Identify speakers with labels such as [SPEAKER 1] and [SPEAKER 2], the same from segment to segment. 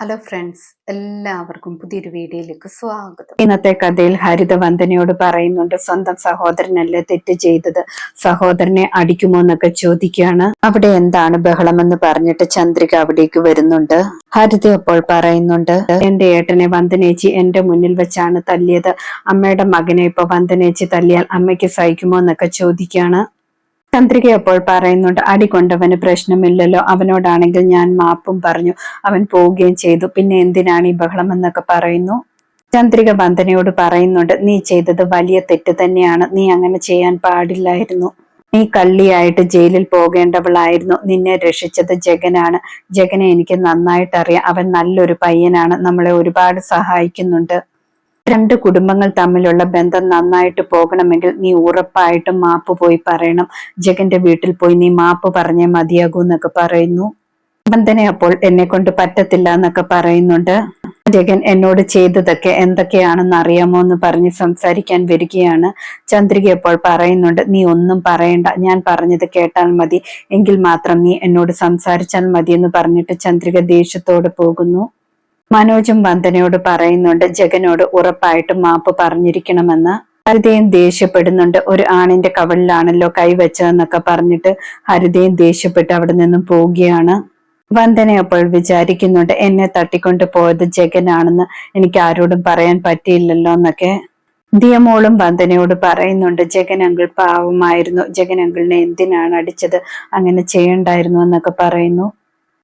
[SPEAKER 1] Hello friends എല്ലാവർക്കും പുതിയൊരു വീഡിയോയിലേക്ക് സ്വാഗതം.
[SPEAKER 2] ഇന്നത്തെ കഥയിൽ ഹരിത വന്ദനയോട് പറയുന്നുണ്ട് സ്വന്തം സഹോദരനല്ലേ തെറ്റ് ചെയ്തത്? സഹോദരനെ അടിക്കുമോ എന്നൊക്കെ ചോദിക്കുകയാണ്. അവിടെ എന്താണ് ബഹളമെന്ന് പറഞ്ഞിട്ട് ചന്ദ്രിക അവിടേക്ക് വരുന്നുണ്ട്. ഹരിത അപ്പോൾ പറയുന്നുണ്ട് എന്റെ ഏട്ടനെ വന്ദനേച്ചി എന്റെ മുന്നിൽ വെച്ചാണ് തല്ലിയത്. അമ്മയുടെ മകനെ ഇപ്പൊ വന്ദനേച്ചി തല്ലിയാൽ അമ്മയ്ക്ക് സഹിക്കുമോ എന്നൊക്കെ ചോദിക്കുകയാണ്. ചന്ദ്രിക അപ്പോൾ പറയുന്നുണ്ട് അടി കൊണ്ടവന് പ്രശ്നമില്ലല്ലോ. അവനോടാണെങ്കിൽ ഞാൻ മാപ്പും പറഞ്ഞു. അവൻ പോവുകയും ചെയ്തു. പിന്നെ എന്തിനാണ് ഈ ബഹളം എന്നൊക്കെ പറയുന്നു. ചന്ദ്രിക വന്ദനയോട് പറയുന്നുണ്ട് നീ ചെയ്തത് വലിയ തെറ്റ് തന്നെയാണ്. നീ അങ്ങനെ ചെയ്യാൻ പാടില്ലായിരുന്നു. നീ കള്ളിയായിട്ട് ജയിലിൽ പോകേണ്ടവളായിരുന്നു. നിന്നെ രക്ഷിച്ചത് ജഗനാണ്. ജഗനെ എനിക്ക് നന്നായിട്ടറിയാം. അവൻ നല്ലൊരു പയ്യനാണ്. നമ്മളെ ഒരുപാട് സഹായിക്കുന്നുണ്ട്. രണ്ട് കുടുംബങ്ങൾ തമ്മിലുള്ള ബന്ധം നന്നായിട്ട് പോകണമെങ്കിൽ നീ ഉറപ്പായിട്ടും മാപ്പ് പോയി പറയണം. ജഗന്റെ വീട്ടിൽ പോയി നീ മാപ്പ് പറഞ്ഞേ മതിയാകൂ എന്നൊക്കെ പറയുന്നു. ബന്ധനെ അപ്പോൾ എന്നെ കൊണ്ട് പറ്റത്തില്ല എന്നൊക്കെ പറയുന്നുണ്ട്. ജഗൻ എന്നോട് ചെയ്തതൊക്കെ എന്തൊക്കെയാണെന്ന് അറിയാമോ എന്ന് പറഞ്ഞ് സംസാരിക്കാൻ വരികയാണ്. ചന്ദ്രിക അപ്പോൾ പറയുന്നുണ്ട് നീ ഒന്നും പറയണ്ട. ഞാൻ പറഞ്ഞത് കേട്ടാൽ മതി. എങ്കിൽ മാത്രം നീ എന്നോട് സംസാരിച്ചാൽ മതി എന്ന് പറഞ്ഞിട്ട് ചന്ദ്രിക ദേഷ്യത്തോടെ പോകുന്നു. മനോജും വന്ദനയോട് പറയുന്നുണ്ട് ജഗനോട് ഉറപ്പായിട്ടും മാപ്പ് പറഞ്ഞിരിക്കണമെന്ന്. ഹരിതയും ദേഷ്യപ്പെടുന്നുണ്ട് ഒരു ആണിന്റെ കവളിലാണല്ലോ കൈവച്ചതെന്നൊക്കെ പറഞ്ഞിട്ട് ഹരിതയും ദേഷ്യപ്പെട്ട് അവിടെ നിന്നും പോവുകയാണ്. വന്ദന അപ്പോൾ വിചാരിക്കുന്നുണ്ട് എന്നെ തട്ടിക്കൊണ്ട് പോയത് ജഗനാണെന്ന് എനിക്ക് ആരോടും പറയാൻ പറ്റിയില്ലല്ലോ എന്നൊക്കെ. ദിയമോളും വന്ദനയോട് പറയുന്നുണ്ട് ജഗൻ അങ്കിൾ പാവമായിരുന്നു ജഗൻ അങ്കിളിനെ എന്തിനാണ് അടിച്ചത്? അങ്ങനെ ചെയ്യണ്ടായിരുന്നു എന്നൊക്കെ പറയുന്നു.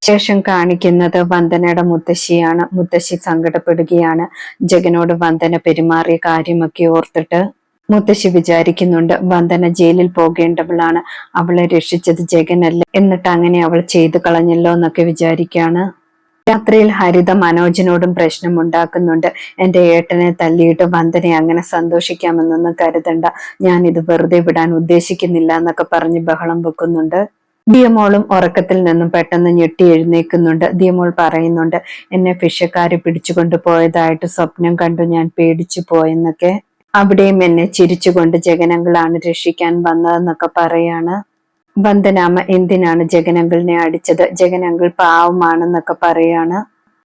[SPEAKER 2] ശേഷം കാണിക്കുന്നത് വന്ദനയുടെ മുത്തശ്ശിയാണ്. മുത്തശ്ശി സങ്കടപ്പെടുകയാണ്. ജഗനോട് വന്ദന പെരുമാറിയ കാര്യമൊക്കെ ഓർത്തിട്ട് മുത്തശ്ശി വിചാരിക്കുന്നുണ്ട് വന്ദന ജയിലിൽ പോകേണ്ടവളാണ്. അവളെ രക്ഷിച്ചത് ജഗനല്ല. എന്നിട്ട് അങ്ങനെ അവൾ ചെയ്തു കളഞ്ഞല്ലോ എന്നൊക്കെ വിചാരിക്കാണ്. രാത്രിയിൽ ഹരിത മനോജിനോടും പ്രശ്നം ഉണ്ടാക്കുന്നുണ്ട്. എന്റെ ഏട്ടനെ തല്ലിയിട്ട് വന്ദനെ അങ്ങനെ സന്തോഷിക്കാമെന്നൊന്നും കരുതണ്ട. ഞാൻ ഇത് വെറുതെ വിടാൻ ഉദ്ദേശിക്കുന്നില്ല എന്നൊക്കെ പറഞ്ഞ് ബഹളം വെക്കുന്നുണ്ട്. ദിയമോളും ഉറക്കത്തിൽ നിന്നും പെട്ടെന്ന് ഞെട്ടി എഴുന്നേക്കുന്നുണ്ട് ദിയമോൾ പറയുന്നുണ്ട് എന്നെ ഫിഷക്കാര് പിടിച്ചുകൊണ്ട് പോയതായിട്ട് സ്വപ്നം കണ്ടു ഞാൻ പേടിച്ചു പോയെന്നൊക്കെ. അവിടെയും എന്നെ ചിരിച്ചുകൊണ്ട് ജഗനങ്ങളാണ് രക്ഷിക്കാൻ വന്നതെന്നൊക്കെ പറയാണ്. വന്ദനാമ എന്തിനാണ് ജഗനങ്കിളിനെ അടിച്ചത്? ജഗനങ്കിൾ പാവമാണെന്നൊക്കെ പറയാണ്.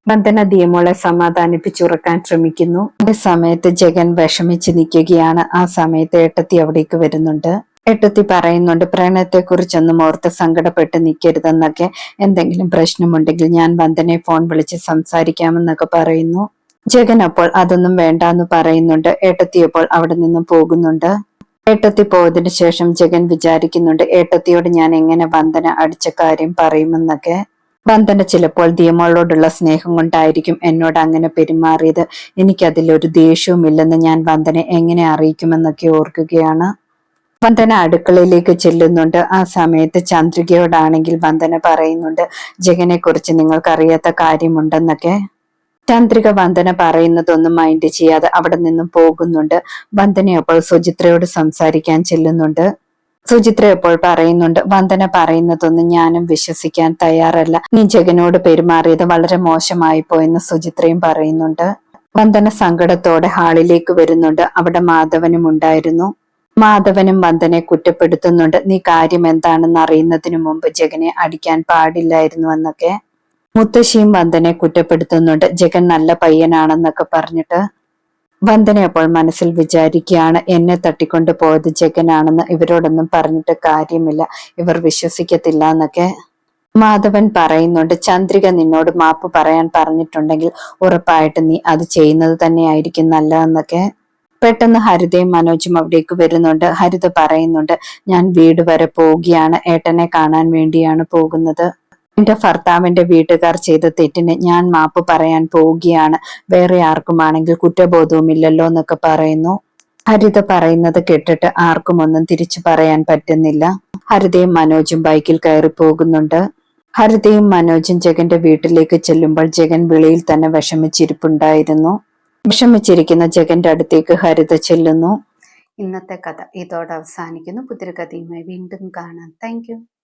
[SPEAKER 2] വന്ദന ദിയമോളെ സമാധാനിപ്പിച്ചുറക്കാൻ ശ്രമിക്കുന്നു. അതേ സമയത്ത് ജഗൻ വിഷമിച്ച് നിൽക്കുകയാണ്. ആ സമയത്ത് ഏട്ടത്തി അവിടേക്ക് വരുന്നുണ്ട്. എട്ടത്തി പറയുന്നുണ്ട് പ്രണയത്തെ കുറിച്ചൊന്നും ഓർത്ത് സങ്കടപ്പെട്ട് നിൽക്കരുതെന്നൊക്കെ എന്തെങ്കിലും പ്രശ്നമുണ്ടെങ്കിൽ ഞാൻ വന്ദനെ ഫോൺ വിളിച്ച് സംസാരിക്കാമെന്നൊക്കെ പറയുന്നു. ജഗൻ അപ്പോൾ അതൊന്നും വേണ്ട എന്ന് പറയുന്നുണ്ട് ഏട്ടത്തിയപ്പോൾ അവിടെ നിന്നും പോകുന്നുണ്ട്. ഏട്ടത്തി പോയതിനു ശേഷം ജഗൻ വിചാരിക്കുന്നുണ്ട് ഏട്ടത്തിയോട് ഞാൻ എങ്ങനെ വന്ദന അടിച്ച കാര്യം പറയുമെന്നൊക്കെ. വന്ദന ചിലപ്പോൾ ദിയമോളോടുള്ള സ്നേഹം കൊണ്ടായിരിക്കും എന്നോട് അങ്ങനെ പെരുമാറിയത്. എനിക്കതിലൊരു ദേഷ്യവുമില്ലെന്ന് ഞാൻ വന്ദനെ എങ്ങനെ അറിയിക്കുമെന്നൊക്കെ ഓർക്കുകയാണ്. വന്ദന അടുക്കളയിലേക്ക് ചെല്ലുന്നുണ്ട്. ആ സമയത്ത് ചന്ദ്രികയോടാണെങ്കിൽ വന്ദന പറയുന്നുണ്ട് ജഗനെ കുറിച്ച് നിങ്ങൾക്ക് അറിയാത്ത കാര്യമുണ്ടെന്നൊക്കെ. ചന്ദ്രിക വന്ദന പറയുന്നതൊന്നും മൈൻഡ് ചെയ്യാതെ അവിടെ നിന്നും പോകുന്നുണ്ട്. വന്ദന അപ്പോൾ സുചിത്രയോട് സംസാരിക്കാൻ ചെല്ലുന്നുണ്ട്. സുചിത്ര ഇപ്പോൾ പറയുന്നുണ്ട് വന്ദന പറയുന്നതൊന്നും ഞാനും വിശ്വസിക്കാൻ തയ്യാറല്ല. നീ ജഗനോട് പെരുമാറിയത് വളരെ മോശമായി പോയെന്ന് സുചിത്രയും പറയുന്നുണ്ട്. വന്ദന സങ്കടത്തോടെ ഹാളിലേക്ക് വരുന്നുണ്ട്. അവിടെ മാധവനും ഉണ്ടായിരുന്നു മാധവനും വന്ദനെ കുറ്റപ്പെടുത്തുന്നുണ്ട്. നീ കാര്യം എന്താണെന്ന് അറിയുന്നതിനു മുമ്പ് ജഗനെ അടിക്കാൻ പാടില്ലായിരുന്നു എന്നൊക്കെ മുത്തശ്ശിയും വന്ദനെ കുറ്റപ്പെടുത്തുന്നുണ്ട്. ജഗൻ നല്ല പയ്യനാണെന്നൊക്കെ പറഞ്ഞിട്ട് വന്ദന അപ്പോൾ മനസ്സിൽ വിചാരിക്കുകയാണ് എന്നെ തട്ടിക്കൊണ്ട് പോയത് ജഗനാണെന്ന് ഇവരോടൊന്നും പറഞ്ഞിട്ട് കാര്യമില്ല. ഇവർ വിശ്വസിക്കത്തില്ല എന്നൊക്കെ മാധവൻ പറയുന്നുണ്ട്. ചന്ദ്രിക നിന്നോട് മാപ്പ് പറയാൻ പറഞ്ഞിട്ടുണ്ടെങ്കിൽ ഉറപ്പായിട്ട് നീ അത് ചെയ്യുന്നത് തന്നെയായിരിക്കും നല്ലതെന്നൊക്കെ പെട്ടെന്ന് ഹരിതയും മനോജും അവിടേക്ക് വരുന്നുണ്ട്. ഹരിത പറയുന്നുണ്ട് ഞാൻ വീട് വരെ പോവുകയാണ്. ഏട്ടനെ കാണാൻ വേണ്ടിയാണ് പോകുന്നത്. എന്റെ ഭർത്താവിന്റെ വീട്ടുകാർ ചെയ്ത തെറ്റിന് ഞാൻ മാപ്പ് പറയാൻ പോവുകയാണ്. വേറെ ആർക്കുമാണെങ്കിൽ കുറ്റബോധവുമില്ലല്ലോ എന്നൊക്കെ പറയുന്നു. ഹരിത പറയുന്നത് കേട്ടിട്ട് ആർക്കും ഒന്നും തിരിച്ചു പറയാൻ പറ്റുന്നില്ല. ഹരിതയും മനോജും ബൈക്കിൽ കയറി പോകുന്നുണ്ട്. ഹരിതയും മനോജും ജഗന്റെ വീട്ടിലേക്ക് ചെല്ലുമ്പോൾ ജഗൻ വിളിയിൽ തന്നെ വിഷമിച്ചിരിപ്പുണ്ടായിരുന്നു. വിഷമിച്ചിരിക്കുന്ന ജഗന്റെ അടുത്തേക്ക് ഹരിത ചെല്ലുന്നു.
[SPEAKER 1] ഇന്നത്തെ കഥ ഇതോടെ അവസാനിക്കുന്നു. പുതിരകഥയുമായി വീണ്ടും കാണാം. താങ്ക്